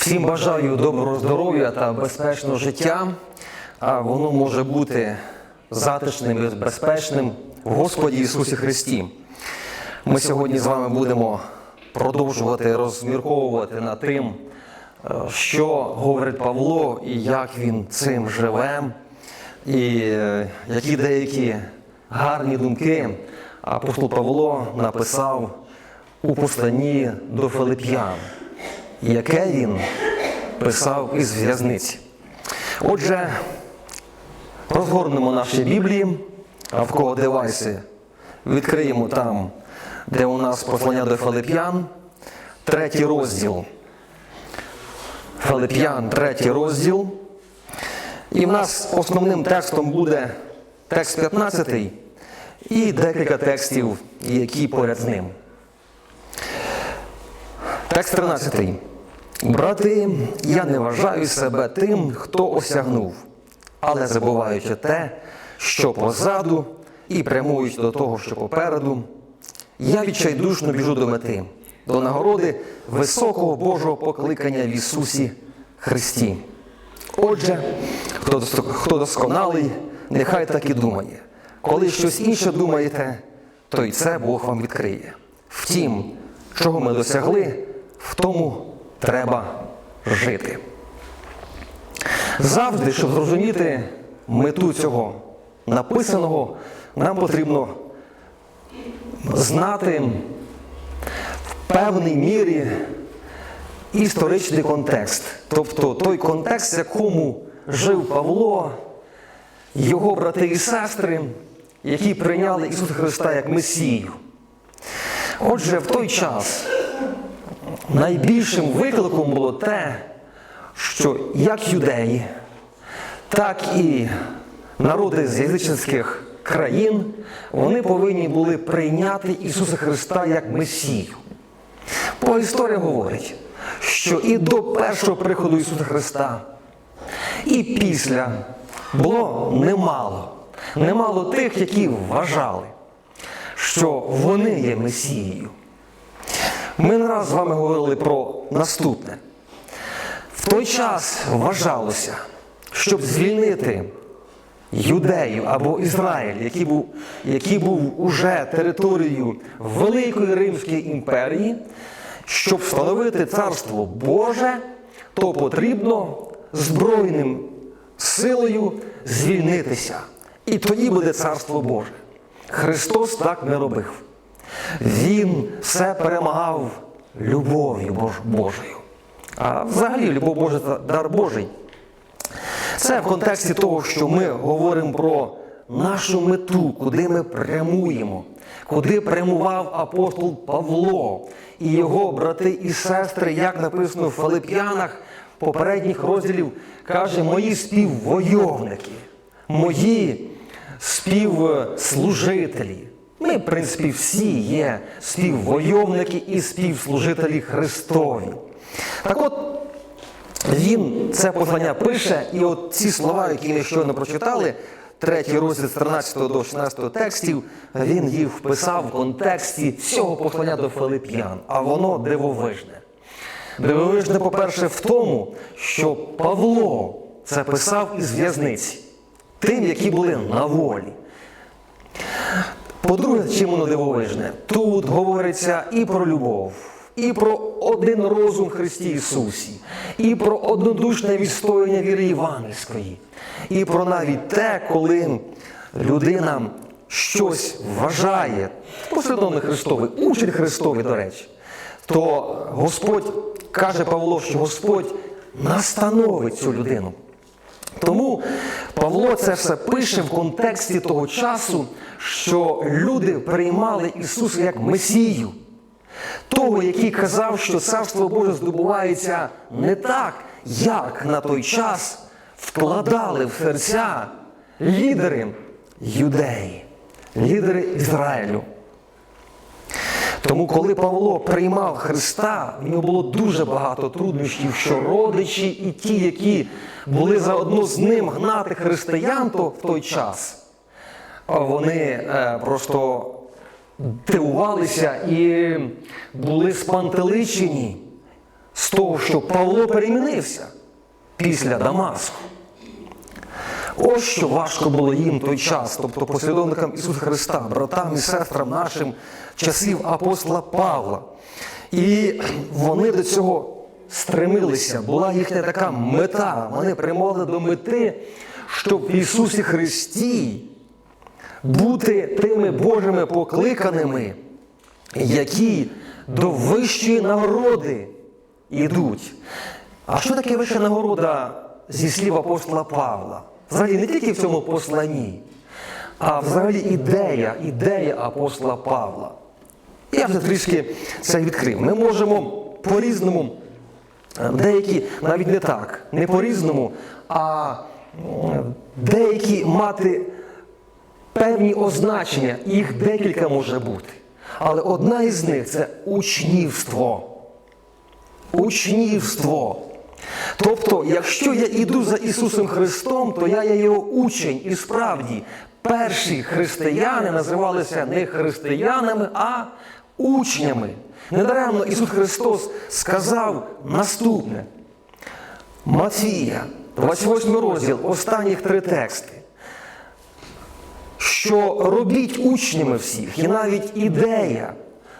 Всім бажаю доброго здоров'я та безпечного життя. А воно може бути затишним і безпечним в Господі Ісусі Христі. Ми сьогодні з вами будемо продовжувати розмірковувати над тим, е, що говорить Павло і як він цим живе, і е, які деякі гарні думки апостол Павло написав у посланні до Филип'ян, яке він писав із в'язниці. Отже, розгорнемо наші Біблії, а в кого девайси відкриємо там, де у нас послання до Филип'ян, третій розділ. Филип'ян, третій розділ. І в нас основним текстом буде текст 15 і декілька текстів, які поряд з ним. Текст 13. Брати, я не вважаю себе тим, хто осягнув, але забуваючи те, що позаду, і прямуючи до того, що попереду, я відчайдушно біжу до мети, до нагороди високого Божого покликання в Ісусі Христі. Отже, хто досконалий, нехай так і думає. Коли щось інше думаєте, то й це Бог вам відкриє. Втім, чого ми досягли, в тому треба жити. Завжди, щоб зрозуміти мету цього написаного, нам потрібно знати в певній мірі історичний контекст. Тобто той контекст, в якому жив Павло, його брати і сестри, які прийняли Ісуса Христа як Месію. Отже, в той час найбільшим викликом було те, що як юдеї, так і народи з язичницьких країн, вони повинні були прийняти Ісуса Христа як Месію. Бо історія говорить, що і до першого приходу Ісуса Христа, і після було немало. Немало тих, які вважали, що вони є Месією. Ми не раз з вами говорили про наступне. В той час вважалося, щоб звільнити юдеїв або Ізраїль, який був, який був уже територією Великої Римської імперії, щоб встановити царство Боже, то потрібно збройним силою звільнитися. І тоді буде царство Боже. Христос так не робив. Він все перемагав любов'ю Бож- Божою. А взагалі любов Божа це дар Божий. Це в контексті того, що ми говоримо про нашу мету, куди ми прямуємо, куди прямував апостол Павло і його брати і сестри, як написано в Филип'янах попередніх розділів, каже, мої співвойовники, мої співслужителі. Ми, в принципі, всі є співвойовники і співслужителі Христові. Так от, він це послання пише, і от ці слова, які ми щойно прочитали, третій розділ з 13 до 16 текстів, він їх вписав в контексті всього послання до Филип'ян, а воно дивовижне. Дивовижне, по-перше, в тому, що Павло це писав із в'язниці, тим, які були на волі. По-друге, чим воно дивовижне? Тут говориться і про любов, і про один розум в Христі Ісусі, і про однодушне відстояння віри Євангельської, і про навіть те, коли людина щось вважає, послідовник Христовий, учень Христовий, до речі, то Господь каже Павло, що Господь настановить цю людину. Тому Павло це все пише в контексті того часу, що люди приймали Ісуса як Месію, того, який казав, що Царство Боже здобувається не так, як на той час вкладали в серця лідери юдеї, лідери Ізраїлю. Тому, коли Павло приймав Христа, в нього було дуже багато труднощів, що родичі і ті, які були заодно з ним гнати християн то в той час, вони е, просто дивувалися і були спантеличені з того, що Павло перемінився після Дамаску. Ось що важко було їм той час, тобто послідовникам Ісуса Христа, братам і сестрам нашим часів апостола Павла. І вони до цього стремилися, була їхня така мета. Вони прямували до мети, щоб в Ісусі Христі бути тими Божими покликаними, які до вищої нагороди йдуть. А що таке вища нагорода зі слів апостола Павла? Взагалі не тільки в цьому посланні, а взагалі ідея, ідея апостола Павла. Я вже трішки це відкрив. Ми можемо по-різному, деякі навіть не так, не по-різному, а деякі мати певні означення, їх декілька може бути. Але одна із них це учнівство. Учнівство. Тобто, якщо я йду за Ісусом Христом, то я є його учень. І справді, перші християни називалися не християнами, а учнями. Недаремно Ісус Христос сказав наступне. Матвія, 28 розділ, останніх три тексти. Що робіть учнями всіх, і навіть ідея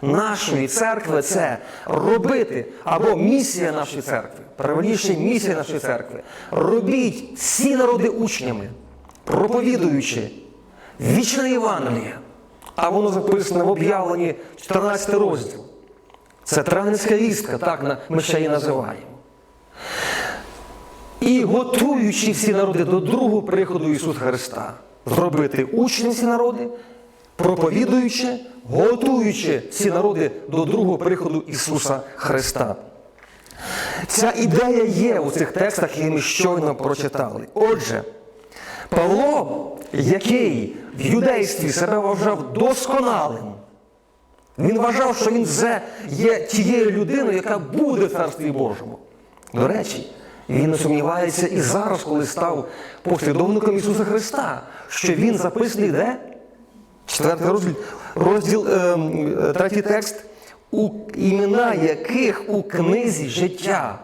нашої церкви це робити, або місія нашої церкви, правильніше місія нашої церкви. Робіть всі народи учнями, проповідуючи вічне Євангеліє. А воно записано в об'явленні 14 розділ. Це трагницька вістка, так ми ще її називаємо. І готуючи всі народи до другого приходу Ісуса Христа, зробити учнем всі народи, проповідуючи, готуючи всі народи до другого приходу Ісуса Христа. Ця ідея є у цих текстах, які ми щойно прочитали. Отже, Павло, який в юдействі себе вважав досконалим, він вважав, що він вже є тією людиною, яка буде в Царстві Божому. До речі, він не сумнівається і зараз, коли став послідовником Ісуса Христа, що він записаний де? Четвертий розділ, розділ ем, е, третій текст, у імена яких у книзі життя.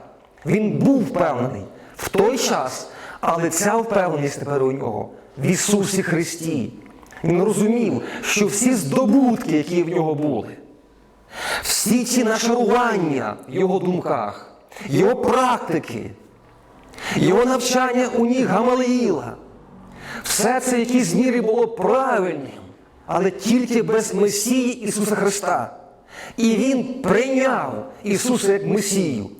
Він був впевнений в той час, але ця впевненість тепер у нього в Ісусі Христі. Він розумів, що всі здобутки, які в нього були, всі ці нашарування в його думках, його практики, його навчання у ніг Гамалиїла, все це в якійсь мірі було правильним, але тільки без Месії Ісуса Христа. І Він прийняв Ісуса як Месію.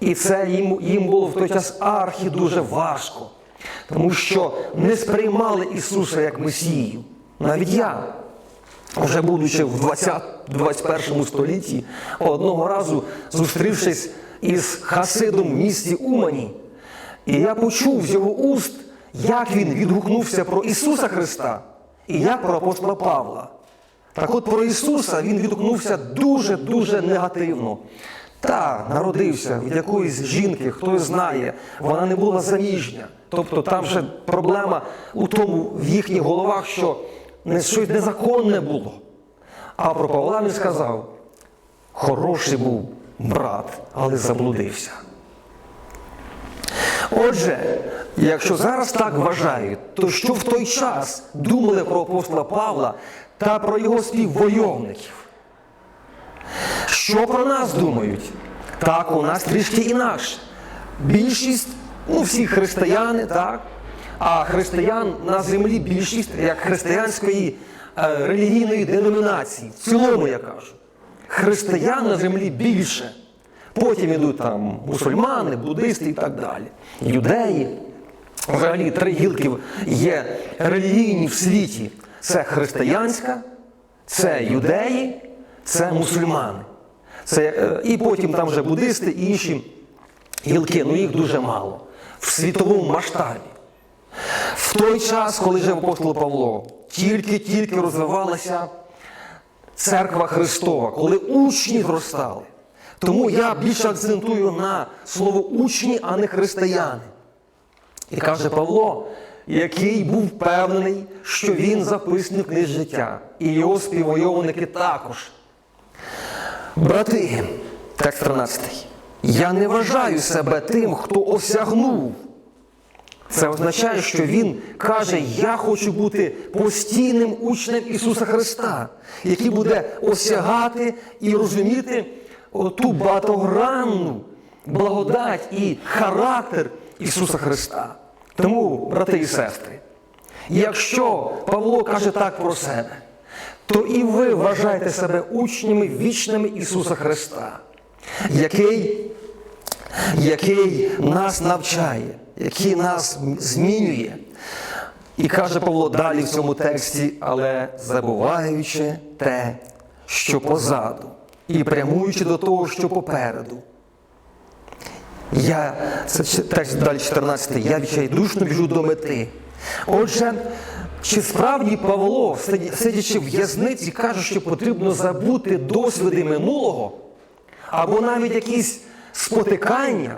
І це їм, їм було в той час архі дуже важко, тому що не сприймали Ісуса як Месію. Навіть я, вже будучи в 20, 21 столітті, одного разу зустрівшись із Хасидом в місті Умані, і я почув з його уст, як він відгукнувся про Ісуса Христа і як про апостола Павла. Так от про Ісуса він відгукнувся дуже-дуже негативно. Та народився від якоїсь жінки, хтось знає, вона не була заміжня. Тобто там ще проблема у тому в їхніх головах, що щось незаконне було. А про Павла він сказав: хороший був брат, але заблудився. Отже, якщо зараз так вважають, то що в той час думали про апостола Павла та про його співвойовників? Що про нас думають? Так, у нас трішки інакше. Більшість, ну всі християни, так, а християн на землі більшість як християнської е, релігійної деномінації. В цілому я кажу. Християн на землі більше. Потім йдуть там мусульмани, буддисти і так далі. Юдеї. Взагалі три гілки є релігійні в світі. Це християнська, це юдеї, це мусульмани. Це, е, і потім там вже буддисти і інші гілки, ну їх дуже мало. В світовому масштабі. В той час, коли жив апостол Павло, тільки-тільки розвивалася церква Христова, коли учні зростали. Тому я більше акцентую на слово учні, а не християни. І каже Павло, який був впевнений, що він записаний в життя, і його співвойовники також. Брати, текст 13. Я не вважаю себе тим, хто осягнув. Це означає, що Він каже, я хочу бути постійним учнем Ісуса Христа, який буде осягати і розуміти ту багатогранну благодать і характер Ісуса Христа. Тому, брати і сестри, якщо Павло каже так про себе, то і ви вважаєте себе учнями вічними Ісуса Христа, який, який нас навчає, який нас змінює. І каже Павло далі в цьому тексті, але забуваючи те, що позаду, і прямуючи до того, що попереду. Я, це текст далі 14, я відчайдушно біжу до мети. Отже, чи справді Павло, сидячи в в'язниці, каже, що потрібно забути досвіди минулого, або навіть якісь спотикання?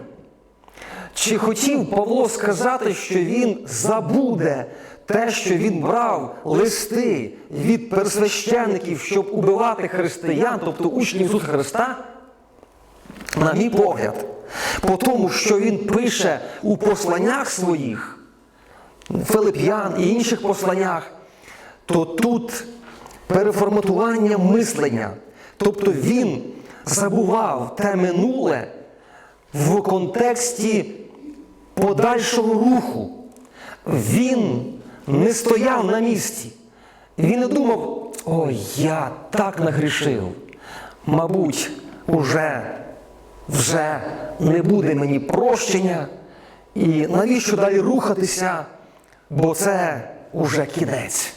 Чи хотів Павло сказати, що він забуде те, що він брав листи від пересвященників, щоб убивати християн, тобто учнів Ісуса Христа? На мій погляд, по тому, що він пише у посланнях своїх, Филип'ян і інших посланнях, то тут переформатування мислення. Тобто він забував те минуле в контексті подальшого руху. Він не стояв на місці. Він не думав, ой, я так нагрішив. Мабуть, уже, вже не буде мені прощення. І навіщо далі рухатися? Бо це уже кінець.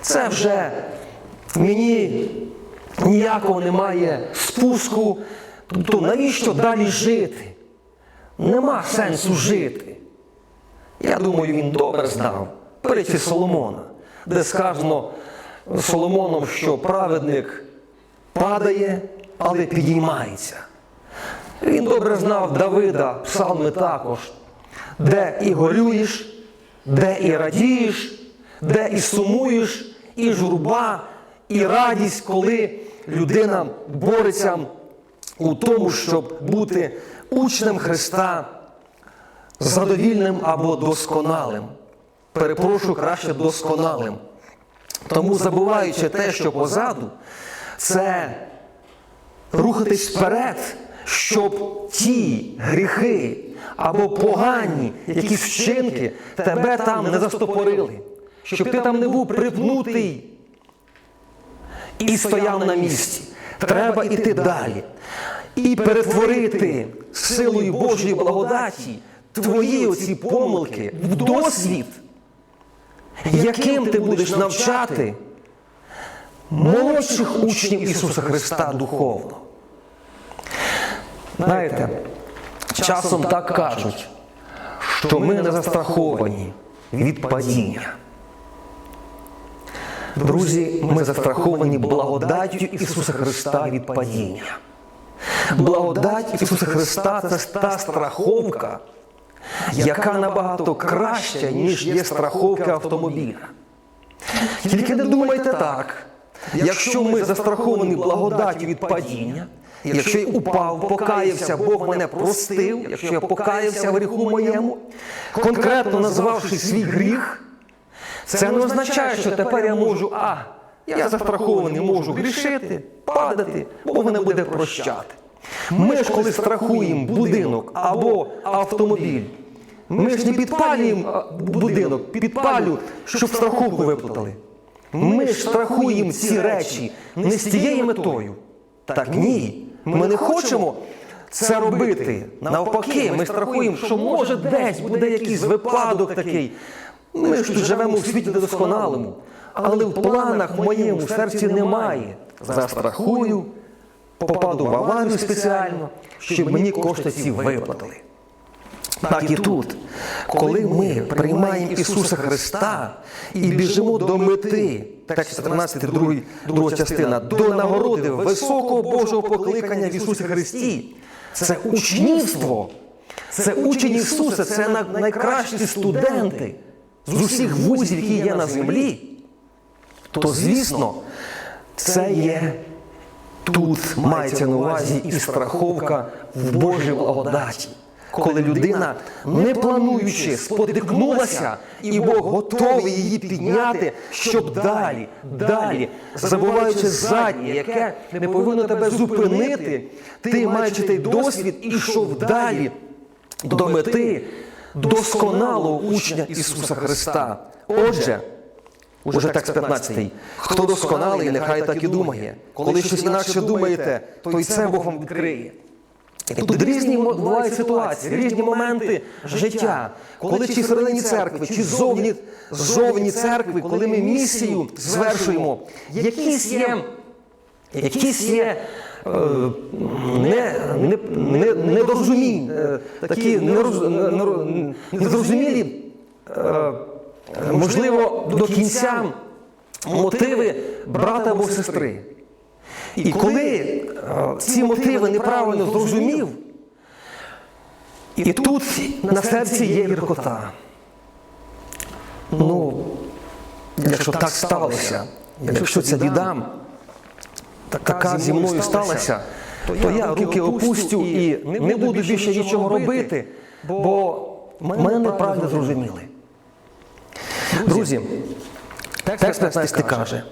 Це вже мені ніякого немає спуску. Тобто, навіщо далі жити? Нема сенсу жити. Я думаю, він добре знав притчі Соломона, де сказано Соломоном, що праведник падає, але підіймається. Він добре знав Давида, псалми також, де і горюєш, де і радієш, де і сумуєш, і журба, і радість, коли людина бореться у тому, щоб бути учнем Христа задовільним або досконалим. Перепрошую краще досконалим. Тому, забуваючи те, що позаду, це рухатись вперед, щоб ті гріхи або погані якісь вчинки тебе там не застопорили, щоб ти там не був припнутий і стояв на місці. Треба йти далі і перетворити силою Божої благодаті твої оці помилки в досвід, яким ти будеш навчати молодших учнів Ісуса Христа духовно. Знаєте, часом так кажуть, що ми не застраховані від падіння. Друзі, ми застраховані благодаттю Ісуса Христа від падіння. Благодать Ісуса Христа це та страховка, яка набагато краща, ніж є страховка автомобіля. Тільки не думайте так, якщо ми застраховані благодаттю від падіння, якщо я упав, покаявся, Бог мене простив, якщо я покаявся в гріху моєму, конкретно назвавши свій гріх, це не означає, що тепер я можу, а, я застрахований, можу грішити, падати, Бог мене буде прощати. Ми ж, коли страхуємо будинок або автомобіль, ми ж не підпалюємо будинок, підпалю, щоб страховку виплатили. Ми ж страхуємо ці речі не з тією метою. Так ні. Ми не хочемо це робити. Навпаки, ми страхуємо, що може десь буде якийсь випадок такий. Ми ж тут живемо у світі недосконалому, але в планах в моєму серці немає. Застрахую, попаду в аварію спеціально, щоб мені кошти ці виплатили. Так і тут, коли ми приймаємо Ісуса Христа і біжимо до мети, так 14, друга, друга частина, до нагороди високого Божого покликання в Ісусі Христі, це учнівство, це учень Ісуса, це найкращі студенти з усіх вузів, які є на землі, то, звісно, це є тут мається на увазі і страховка в Божій благодаті. Коли людина, не плануючи, спотикнулася, і Бог готовий її підняти, щоб далі, далі, забуваючи заднє, яке не повинно тебе зупинити, ти, маючи той досвід, ішов далі до мети досконалого учня Ісуса Христа. Отже, Уже текст 15. Хто досконалий, нехай так і думає. Коли щось інакше думаєте, то й це Бог вам відкриє. Тут різні бувають ситуації, різні моменти життя, коли чи всередині церкви, чи зовні, зовні церкви, коли ми місію звершуємо, якісь є, якісь є е, не, не, не, недорозумінь, е, такі незрозумілі, е, можливо, до кінця мотиви брата або сестри. І коли е, ці мотиви неправильно зрозумів, і тут на серці є гіркота. Ну, якщо так сталося, якщо ця біда така зі мною сталася, то я руки опустю і не буду більше нічого робити, бо мене неправильно зрозуміли. Друзі, текст 15 каже,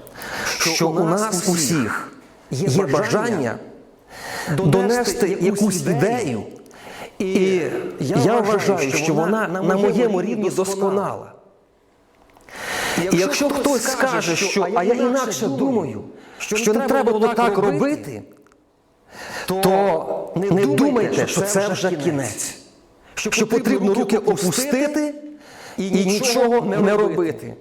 що у нас усіх є бажання донести якусь ідею, і я вважаю, що вона на моєму рівні досконала. І якщо хтось скаже, що а я інакше думаю, що не треба було так робити, то не думайте, що це вже кінець. Що потрібно руки опустити і нічого не робити.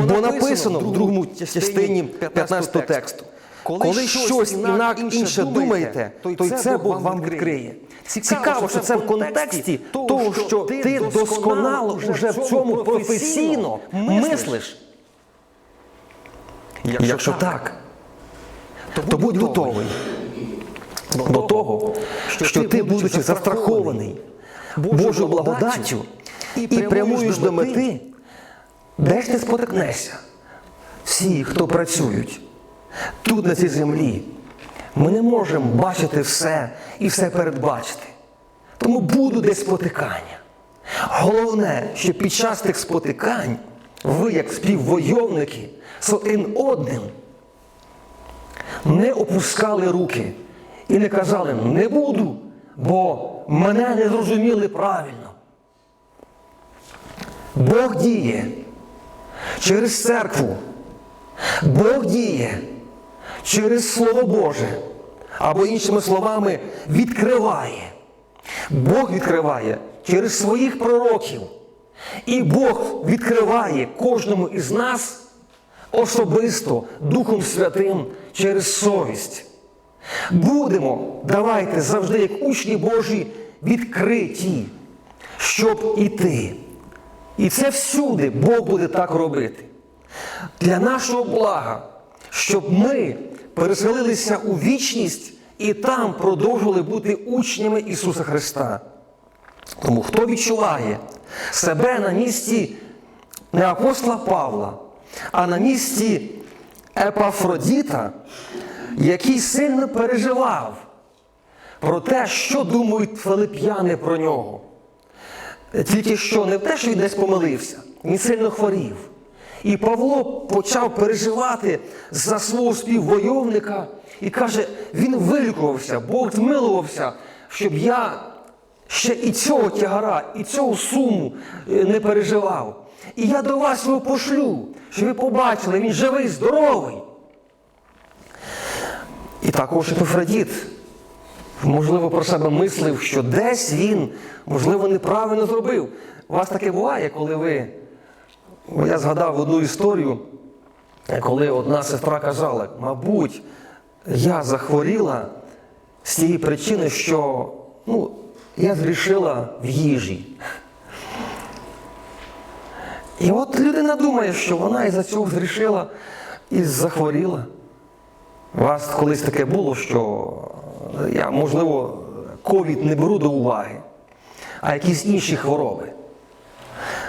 Бо написано в другому частині 15 тексту. Коли щось інак інше думаєте, то й це Бог вам відкриє. Цікаво, що це в контексті того, що ти досконало вже в цьому професійно мислиш. Якщо так, то будь готовий до того, що ти, будучи застрахований Божою благодаттю і прямуєш до мети, десь ти спотикнешся. Всі, хто працюють тут, на цій землі, ми не можемо бачити все і все передбачити. Тому будуть десь спотикання. Головне, що під час тих спотикань ви, як співвойовники, з один одним не опускали руки і не казали не буду, бо мене не зрозуміли правильно. Бог діє через церкву. Бог діє через Слово Боже. Або іншими словами, відкриває. Бог відкриває через своїх пророків. І Бог відкриває кожному із нас особисто Духом Святим через совість. Будемо, давайте завжди, як учні Божі, відкриті, щоб іти. І це всюди Бог буде так робити. Для нашого блага, щоб ми переселилися у вічність і там продовжували бути учнями Ісуса Христа. Тому хто відчуває себе на місці не апостола Павла, а на місці Епафродіта, який сильно переживав про те, що думають филип'яни про нього. Тільки що не те, що він десь помилився, він сильно хворів. І Павло почав переживати за свого співвойовника і каже, він вилікувався, Бог змилувався, щоб я ще і цього тягара, і цього суму е, не переживав. І я до вас його пошлю, щоб ви побачили, він живий, здоровий. І також Епифрадіт, можливо, про себе мислив, що десь він, можливо, неправильно зробив. У вас таке буває, коли ви. Я згадав одну історію, коли одна сестра казала, мабуть, я захворіла з тієї причини, що ну, я зрішила в їжі. І от людина думає, що вона із-за цього зрішила і захворіла. У вас колись таке було, що я, можливо, ковід не беру до уваги, а якісь інші хвороби.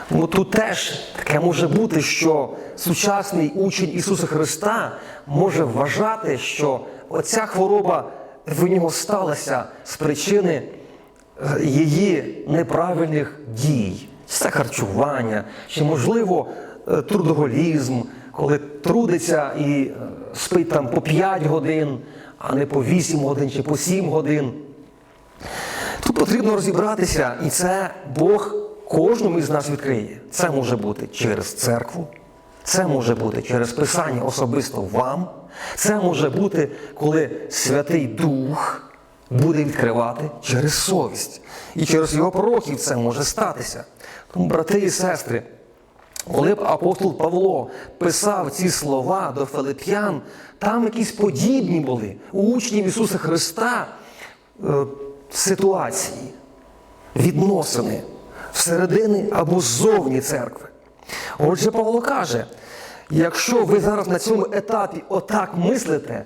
Тому тут теж таке може бути, що сучасний учень Ісуса Христа може вважати, що оця хвороба в нього сталася з причини е, її неправильних дій. Це харчування, чи, можливо, е, трудоголізм, коли трудиться і е, спить там по 5 годин, а не по 8 годин чи по 7 годин. Тут потрібно розібратися, і це Бог кожному із нас відкриє. Це може бути через церкву, це може бути через Писання особисто вам, це може бути, коли Святий Дух буде відкривати через совість. І через його пророків це може статися. Тому, брати і сестри, коли б апостол Павло писав ці слова до Филип'ян, там якісь подібні були у учнів Ісуса Христа е, ситуації, відносини всередини або ззовні церкви. Отже, Павло каже: якщо ви зараз на цьому етапі отак мислите,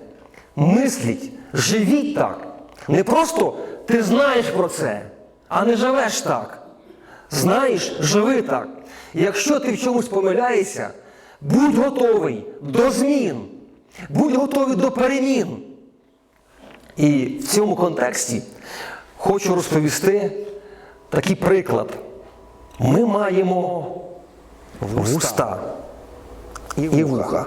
мисліть, живіть так. Не просто ти знаєш про це, а не живеш так. Знаєш, живи так. Якщо ти в чомусь помиляєшся, будь готовий до змін, будь готовий до перемін. І в цьому контексті хочу розповісти такий приклад. Ми маємо вуста і вуха.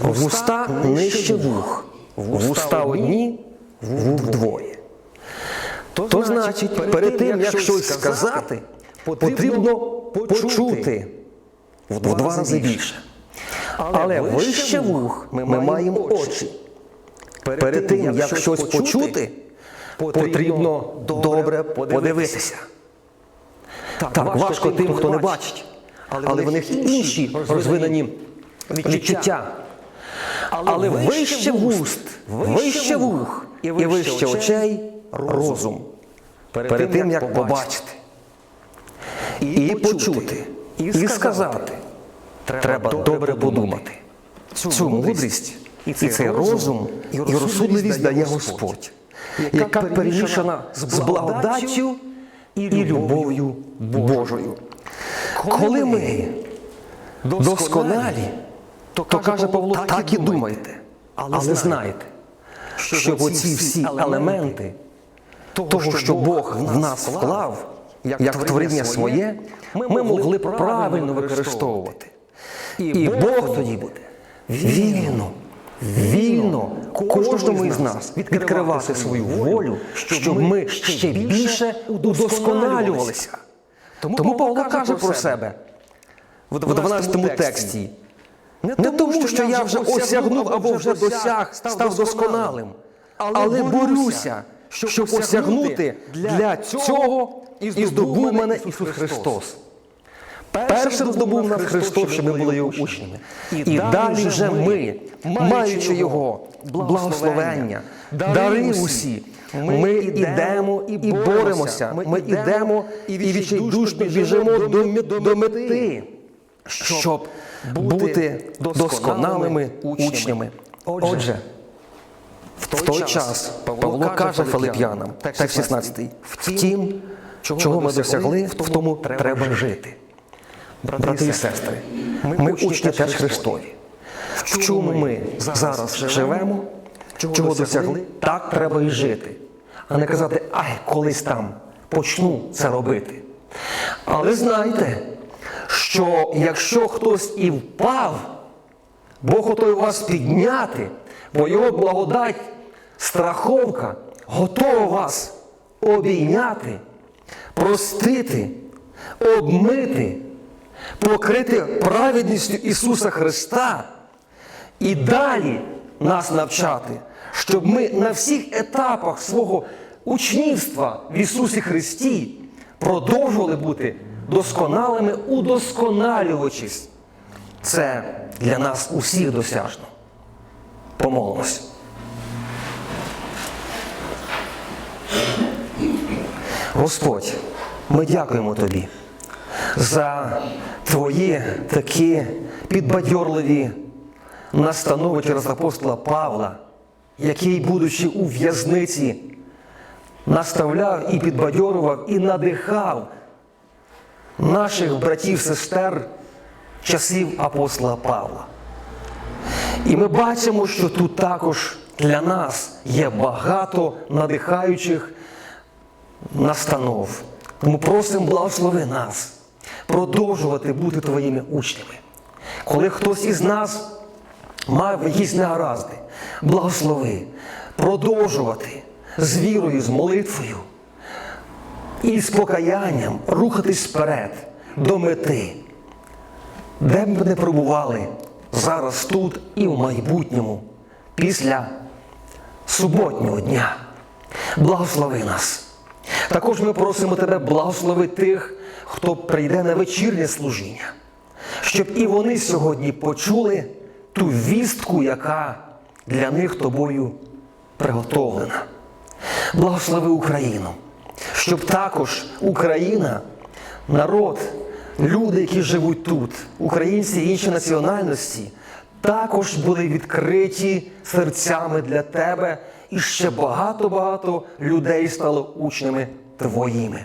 Вуста нижче вух. Вуста одні, вух двоє. То значить, перед тим, як щось сказати, потрібно почути в два рази більше. Але вище вух ми маємо очі. Перед тим, як щось почути, потрібно добре подивитися. Так, важко тим, хто не бачить, але в них інші розвинені відчуття. Але вище вуст, вище вух і вище очей розум. Перед тим, як побачити, і почути, і сказати, треба добре подумати. Цю мудрість і цей розум і розсудливість дає Господь, яка перемішана з благодаттю і любов'ю Божою. Коли ми досконалі, то каже Павло, так і думайте, але знайте, що оці всі елементи того, що Бог в нас вклав, як творіння своє, ми могли правильно використовувати. І Бог тоді буде вільно, вільно кожному із нас відкривати свою волю, щоб ми ще більше удосконалювалися. Тому Павло каже про себе в 12 тексті. Не тому, що я вже осягнув або вже досяг, став досконалим, але борюся, щоб осягнути для цього і здобув мене Ісус Христос. Першим здобув нас Христос, щоб ми були його учнями. І далі вже ми, маючи Його благословення, дари усі, ми йдемо і боремося, ми йдемо і відчайдушно біжимо до, мети, щоб бути досконалими учнями. Отже, в той час Павло каже Филип'янам, текст 16, втім, чого ми досягли, в тому треба жити. Брати і сестри, ми учні теж Христові. В чому ми зараз живемо, чого досягли, так треба і жити. А не казати, ай, колись там почну це робити. Але знайте, що якщо хтось і впав, Бог готовий вас підняти, бо його благодать, страховка готова вас обійняти, простити, обмити, покрити праведністю Ісуса Христа і далі нас навчати, щоб ми на всіх етапах свого учнівства в Ісусі Христі продовжували бути досконалими, удосконалювачись. Це для нас усіх досяжно. Помолимось. Господь, ми дякуємо Тобі за Твої такі підбадьорливі настанови через апостола Павла, який, будучи у в'язниці, наставляв і підбадьорував, і надихав наших братів, сестер часів апостола Павла. І ми бачимо, що тут також для нас є багато надихаючих настанов. Тому просимо благослови нас продовжувати бути твоїми учнями. Коли хтось із нас мав якісь негаразди, благослови, продовжувати з вірою, з молитвою і з покаянням рухатись вперед до мети, де б ми не пробували зараз тут і в майбутньому, після суботнього дня. Благослови нас. Також ми просимо тебе благослови тих, хто прийде на вечірнє служіння, щоб і вони сьогодні почули ту вістку, яка для них тобою приготовлена. Благослови Україну, щоб також Україна, народ, люди, які живуть тут, українці і інші національності, також були відкриті серцями для тебе, і ще багато-багато людей стало учнями твоїми.